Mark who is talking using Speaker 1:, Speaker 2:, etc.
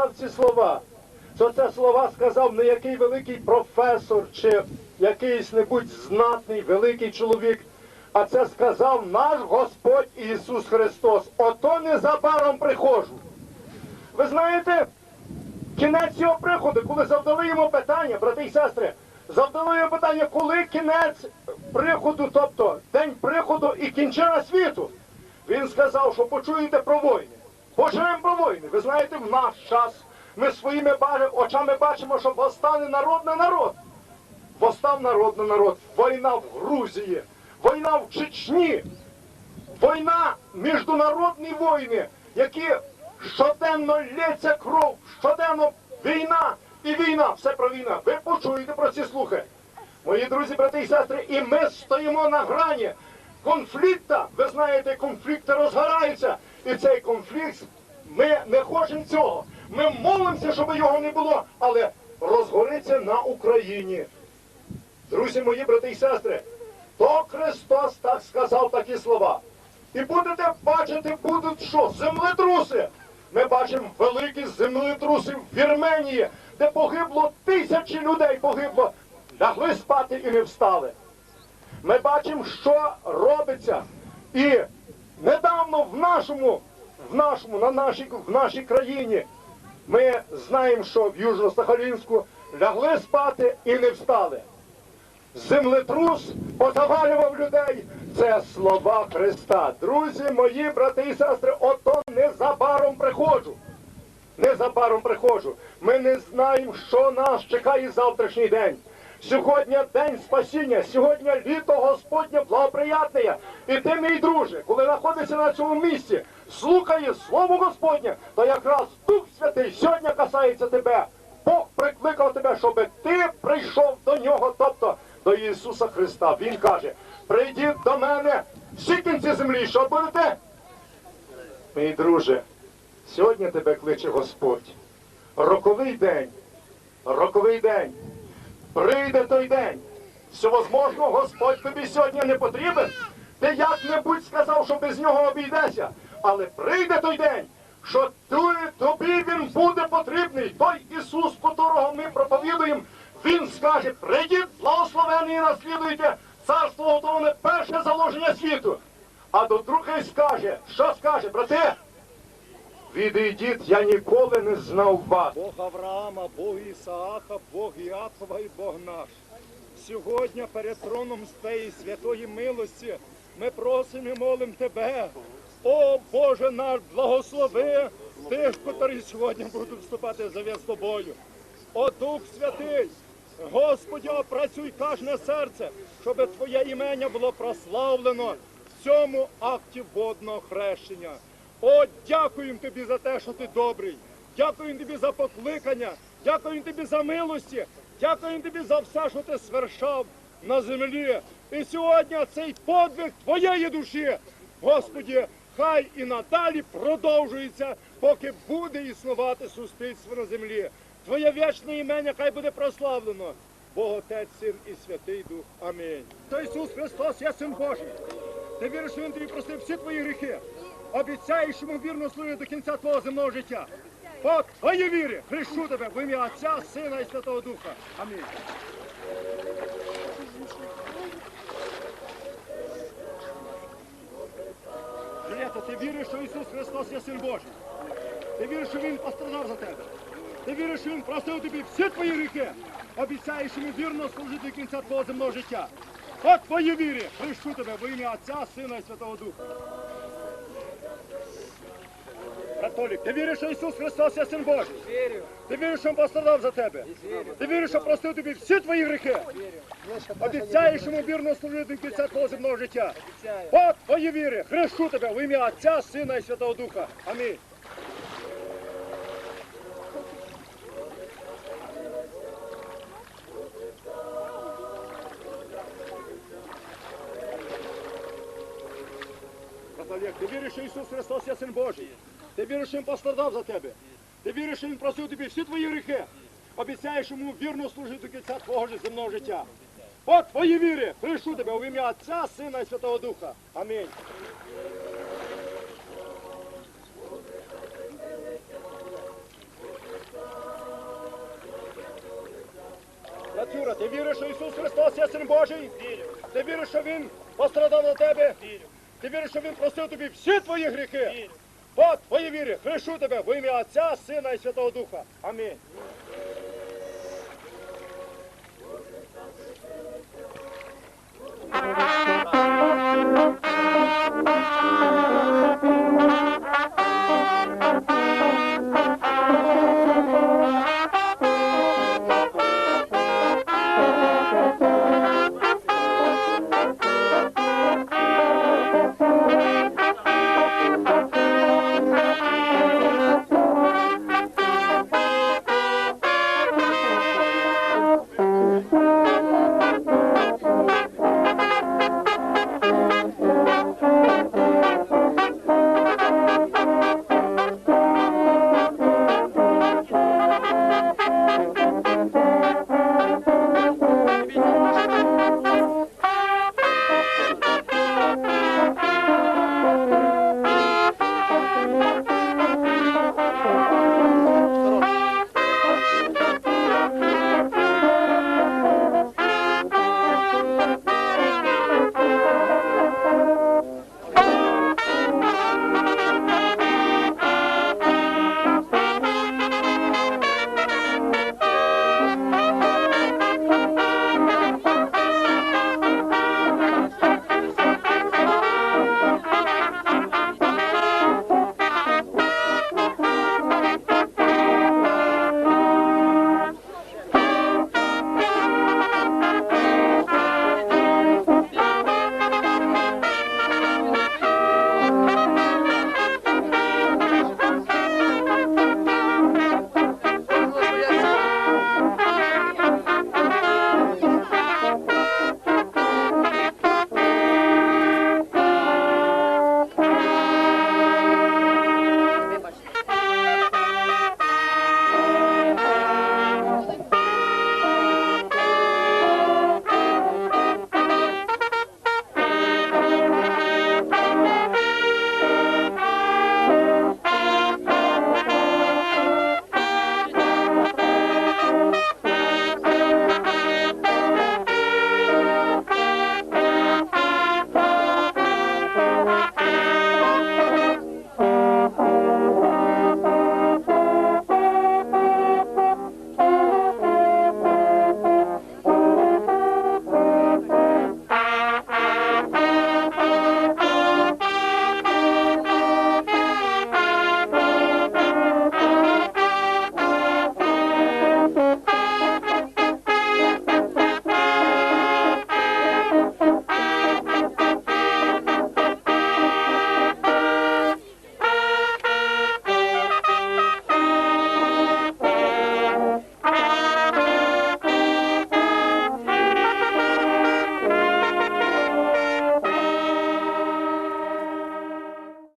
Speaker 1: сказав ці слова, то це слова сказав не який великий професор чи якийсь небудь знатний великий чоловік, а це сказав наш Господь Ісус Христос. Ото незабаром приходжу. Ви знаєте, кінець його приходу, коли завдали йому питання, брати і сестри, завдали йому питання, коли кінець приходу, тобто день приходу і кінчина світу. Він сказав, що почуєте про війни. Про війни. Ви знаєте, в наш час ми своїми очами бачимо, що восстане народ на народ. Восстав народ на народ. Війна в Грузії, війна в Чечні, війна, міжнародні війни, які щоденно лється кров, щоденно війна і війна, все про війна. Ви почуєте про ці слухи. Мої друзі, брати і сестри, і ми стоїмо на грані конфлікта. Ви знаєте, конфлікти розгораються. І цей конфлікт, ми не хочемо цього. Ми молимося, щоб його не було, але розгориться на Україні. Друзі мої, брати і сестри, то Христос так сказав такі слова. І будете бачити, будуть що? Землетруси. Ми бачимо великі землетруси в Вірменії, де погибло тисячі людей погибло, лягли спати і не встали. Ми бачимо, що робиться. І недавно в нашому, в нашому, на нашій, в нашій країні ми знаємо, що в Южно-Сахалінську лягли спати і не встали. Землетрус позавалював людей. Це слова Христа. Друзі, мої брати і сестри, ото незабаром приходжу. Незабаром приходжу. Ми не знаємо, що нас чекає завтрашній день. Сьогодні день спасіння, сьогодні літо Господнє благоприятне. І ти, мій друже, коли знаходишся на цьому місці, слухає Слово Господнє, то якраз Дух Святий сьогодні касається тебе. Бог прикликав тебе, щоб ти прийшов до нього, тобто до Ісуса Христа. Він каже: прийдіть до мене всі кінці землі, що будете? Мій друже, сьогодні тебе кличе Господь. Роковий день, роковий день. Прийде той день. Всевозможно, Господь тобі сьогодні не потрібен. Ти як-небудь сказав, що без нього обійдешся. Але прийде той день, що тобі він буде потрібний. Той Ісус, котрого ми проповідуємо, Він скаже, прийдіть, благословені і наслідуйте царство готовне перше заложення світу. А до другий скаже, що скаже, брате? Відійдіть, я ніколи не знав вас.
Speaker 2: Бог Авраама, Бог Ісаака, Бог Іакова і Бог наш. Сьогодні перед троном Твоєї святої милості ми просимо і молимо Тебе. О Боже наш, благослови тих, котрі сьогодні будуть вступати в завіт з тобою. О Дух Святий, Господи, опрацюй кожне серце, щоб Твоє імення було прославлено в цьому акті водного хрещення. О, дякуємо тобі за те, що ти добрий. Дякуємо тобі за покликання, дякуємо тобі за милості, дякуємо тобі за все, що ти свершав на землі. І сьогодні цей подвиг твоєї душі, Господі, хай і надалі продовжується, поки буде існувати суспільство на землі. Твоє вічне імення хай буде прославлено. Бог Отець, Син і Святий Дух. Амінь. То Ісус Христос, я син Божий. Ти віриш, що він тобі простив всі твої гріхи. Обіцяєш йому вірно служити до кінця твого земного життя. По твоїй вірі хрещу тебе в ім'я Отця, Сина і Святого Духа. Амінь. Julieta, ти віриш, що Ісус Христос є Син Божий. Ти віриш, що Він пострадав за тебе. Ти віриш, що Він простив тобі всі твої гріхи. Обіцяєш йому вірно служити до кінця твого земного життя. По твоїй вірі хрещу тебе в ім'я Отця, Сина і Святого Духа. Католік, ти віриш, що Ісус Христос є Син Божий?
Speaker 3: Вірю,
Speaker 2: Ти віриш, що Він пострадав за тебе?
Speaker 3: вірю,
Speaker 2: Ти віриш, що простив тобі всі твої гріхи? Обіцяєш йому вірно служити до кінця твого земного життя.
Speaker 3: обіцяю.
Speaker 2: По твоїй вірі хрещу тебе в ім'я Отця, Сина і Святого Духа. Амінь. Ти віриш, що Ісус Христос є Син Божий? Ти віриш, що він пострадав за тебе. Ти віриш, що він просив тобі всі твої гріхи. Обіцяєш йому вірно служити до кінця твого земного життя. От твої віри! Прошу тебе у ім'я Отця, Сина і Святого Духа. Амінь.
Speaker 1: Братюра, ти віриш, що Ісус Христос є Син Божий? Вірю. Ти віриш, що Він пострадав на тебе? Вірю. Ти віриш, що Він просив тобі всі твої гріхи? Вірю. По твоїй вірі, хрешу тебе в ім'я Отця, Сина і Святого Духа. Амінь.